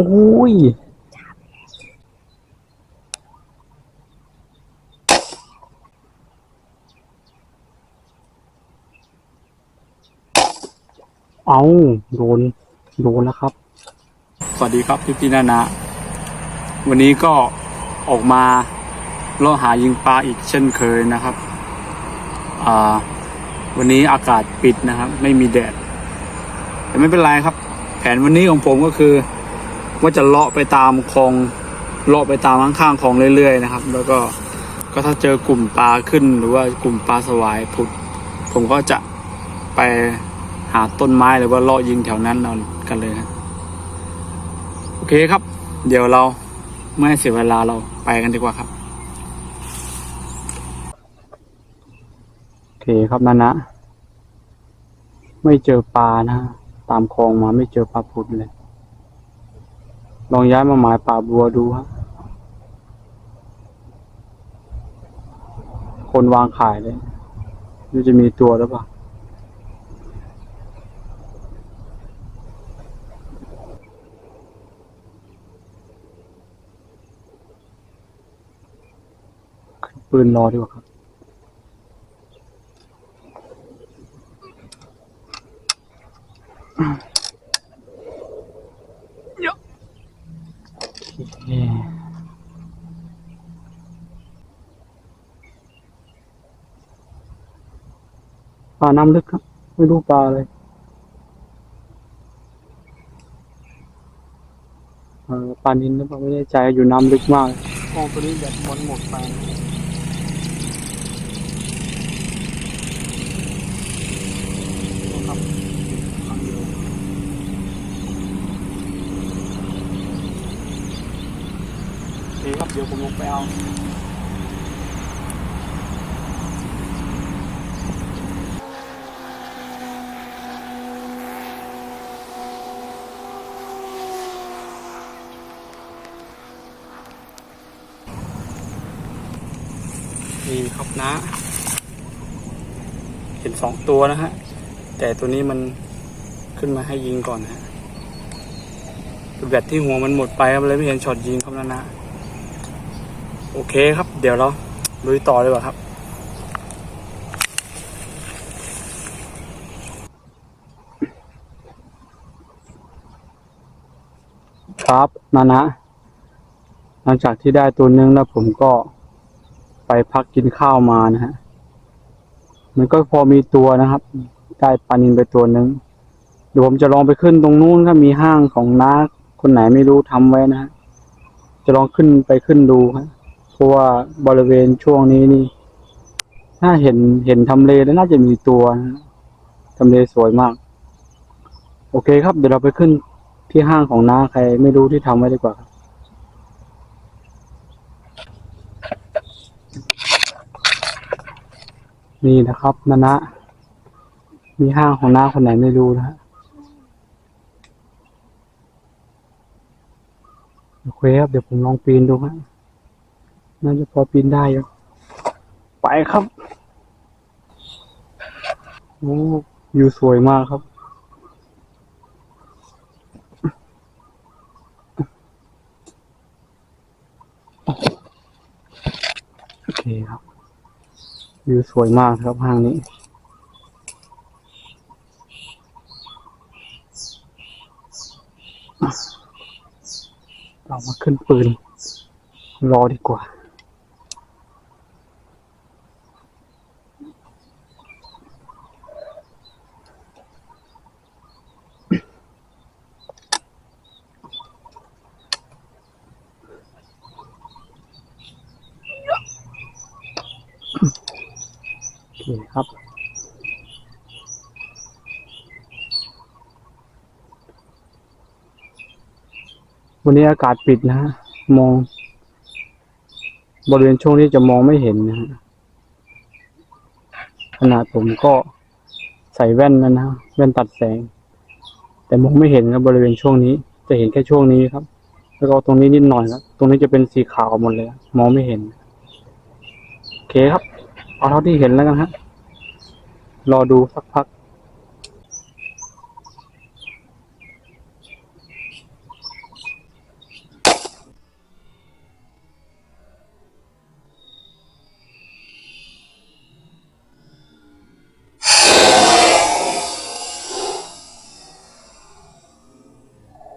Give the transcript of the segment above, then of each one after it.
โอ้ยเอาโดนโดนแล้วครับ สวัสดีครับพี่พี่นานาวันนี้ก็ออกมาล่อหายิงปลาอีกเช่นเคยนะครับ อ่า วันนี้อากาศปิดนะครับ ไม่มีแดด แต่ไม่เป็นไรครับ แผนวันนี้ของผมก็คือ ว่าจะเลาะไปตามคลองเลาะไปตามข้างๆคลองเรื่อยๆนะครับ แล้วก็ก็ถ้าเจอกลุ่มปลาขึ้นหรือว่ากลุ่มปลาสวายผุดผมก็จะไปหาต้นไม้หรือว่าเลาะยิงแถวนั้นเอากันเลยนะโอเคครับ เดี๋ยวเราไม่เสียเวลาเราไปกันดีกว่าครับโอเคครับนันนะไม่เจอปลานะตามคลองมาไม่เจอปลาผุดเลย ลองย้ายมาหมายป่าบัวดูฮะคนวางขายเลยนี่จะมีตัวหรือเปล่าขึ้นปืนรอดีกว่าครับนี่ ปลาน้ำลึกครับ ไม่รู้ปลาเลยเออปลานินหรือเปล่าไม่แน่ใจอยู่น้ำลึกมากกองตัวนี้แบบหมดหมดไปครับเดี๋ยวผมลงไปเอา นี่ ครับนะ เห็นสองตัวนะฮะ แต่ตัวนี้มันขึ้นมาให้ยิงก่อนนะฮะแบตที่หัวมันหมดไปครับเลยไม่เห็นช็อตยิงครับนะนะ โอเคครับ เดี๋ยวเราลุยต่อเลยว่ะครับครับนานะ หลังจากที่ได้ตัวนึงแล้วผมก็ ไปพักกินข้าวมานะฮะ มันก็พอมีตัวนะครับ ได้ปลานินไปตัวหนึ่งเดี๋ยวผมจะลองไปขึ้นตรงนู้นครับมีห้างของน้าคนไหนไม่รู้ทำไว้นะฮะ จะลองขึ้นไปขึ้นดูครับเพราะว่าบริเวณช่วงนี้นี่ ถ้าเห็นเห็นทำเลแล้วน่าจะมีตัวนะทำเลสวยมาก โอเคครับ เดี๋ยวเราไปขึ้นที่ห้างของน้าใครไม่รู้ที่ทำไว้ดีกว่าครับ นี่นะครับนานะมีห้างของน้าคนไหนไม่รู้นะฮะโอเคครับเดี๋ยวผมลองปีนดูฮะน่าจะพอปีนได้อยู่ไปครับโอ้วิวสวยมากครับ โอเคครับ วิวสวยมากครับห้างนี้ เรามาขึ้นปืน รอดีกว่า คครับ วันนี้อากาศปิดนะฮะมอง บริเวณช่วงนี้จะมองไม่เห็นนะฮะขนาดผมก็ใส่แว่นแล้วนะแว่นตัดแสง แต่มองไม่เห็นครับบริเวณช่วงนี้ จะเห็นแค่ช่วงนี้ครับ แล้วก็ตรงนี้นิดหน่อยครับตรงนี้จะเป็นสีขาวหมดเลย มองไม่เห็นโอเคครับ เอาเท่าที่เห็นแล้วกันฮะ รอดูสักพัก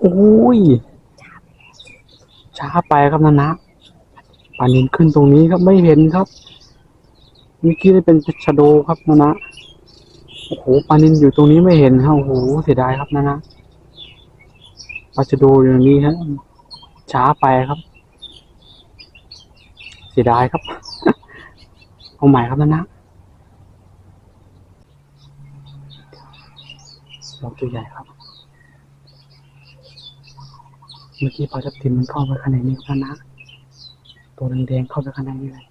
โอ้ย ช้าไปครับนะนะปานินขึ้นตรงนี้ครับไม่เห็นครับ เมื่อกี้ได้เป็นชะโดครับนะนะโอ้โหปานินอยู่ตรงนี้ไม่เห็นครับโอ้โหเสียดายครับนะนะปลาชะโดอยู่ตรงนี้ฮะช้าไปครับ เสียดายครับ เอาใหม่ครับนะนะลอกตัวใหญ่ครับเมื่อกี้ปลาทับทิมมันเข้าไปข้างในนี้ครับนะ ตัวแดงๆเข้าไปข้างในนี่เลย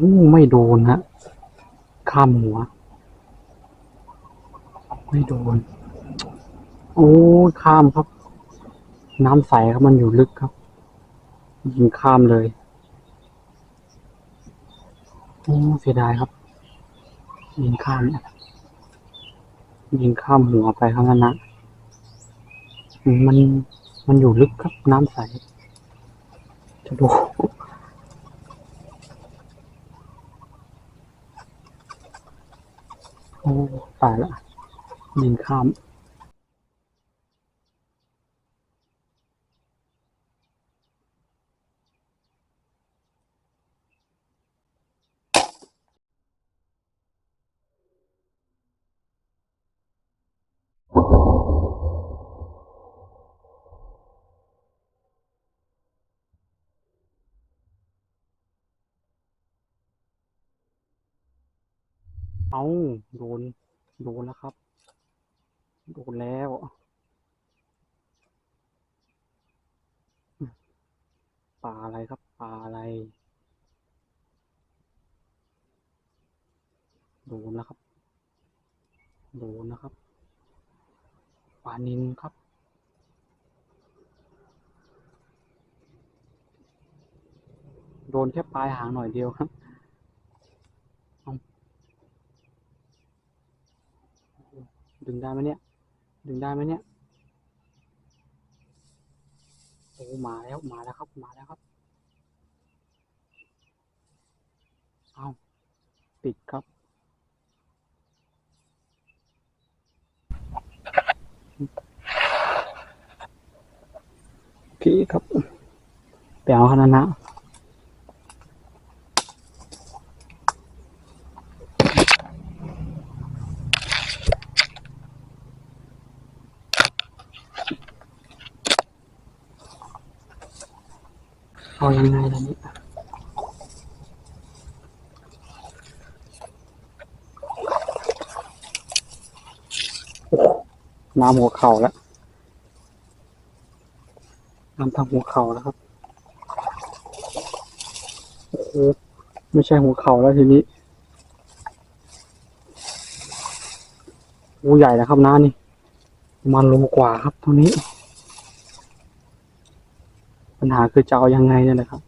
อ้ไม่โดนฮะข้ามหัว ไม่โดน โอ้ข้ามครับ น้ำใสครับมันอยู่ลึกครับ ยิงข้ามเลยโอ้เสียดายครับ ยิงข้ามเนี่ยยิงข้ามหัวไปข้างนั้นนะ มันมันอยู่ลึกครับน้ำใส จะดู โอ้ ตายละยิงข้าม เอาโดน โดนแล้วครับ โดนแล้วปลาอะไรครับปลาอะไร โดนแล้วครับ โดนนะครับปลานินครับโดนแค่ปลายหางหน่อยเดียวครับ ดึงได้ไหมเนี่ย ดึงได้ไหมเนี่ย โอ้มาแล้ว มาแล้วครับ มาแล้วครับ เอาปิดครับโอเครับไปเอาขนาดนะ เอายังไงล่ะนี่น้ำหัวเข่าแล้วน้ำทางหัวเข่าแล้วครับโอ้โหไม่ใช่หัวเข่าแล้วทีนี้โอ้ใหญ่แล้วครับน้านี่มันโลกว่าครับตัวนี้ ปัญหาคือจะเอายังไงเนี่ยแหละครับ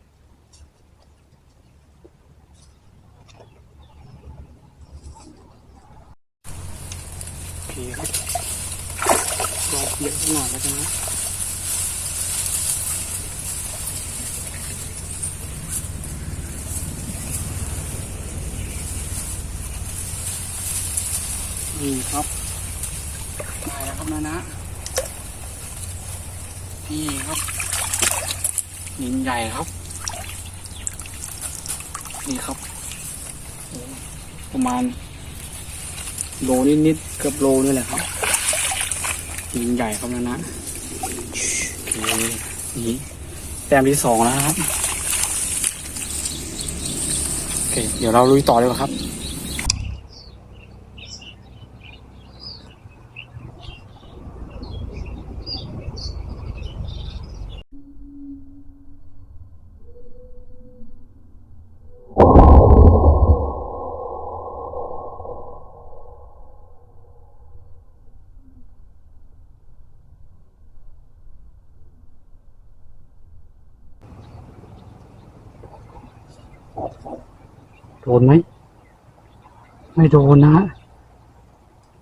โอเคครับรอเปียกสักหน่อยแล้วกันนะนี่ครับได้แล้วครับนะนะนี่ครับ นินใหญ่ครับ นี่ครับ ประมาณ โลนิดๆเกือบโลนี่แหละครับนินใหญ่ครับนะนะนี่แต้มที่สองแล้วครับโอเคเดี๋ยวเราลุยต่อเลยครับ โดนไหม ไม่โดนนะ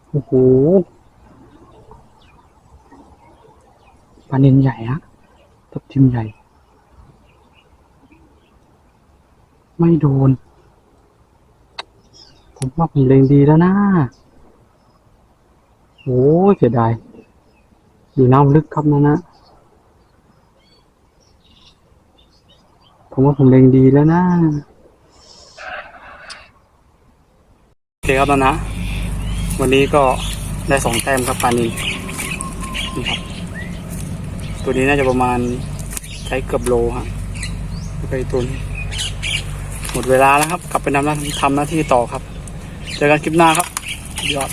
โอ้โหปลาเนนใหญ่ฮะทับทิมใหญ่ ไม่โดน ผมว่าผมเล็งดีแล้วนะโอ้เสียดาย อยู่น้ำลึกครับนะนะ ผมว่าผมเล็งดีแล้วนะ โอเคครับนะนะ วันนี้ก็ได้สองแต้มครับปานินนี่ครับ ตัวนี้น่าจะประมาณใช้เกือบโลฮะไปตัวนี้หมดเวลาแล้วครับ กลับไปนำหน้าทำหน้าที่ต่อครับ เจอกันคลิปหน้าครับยอด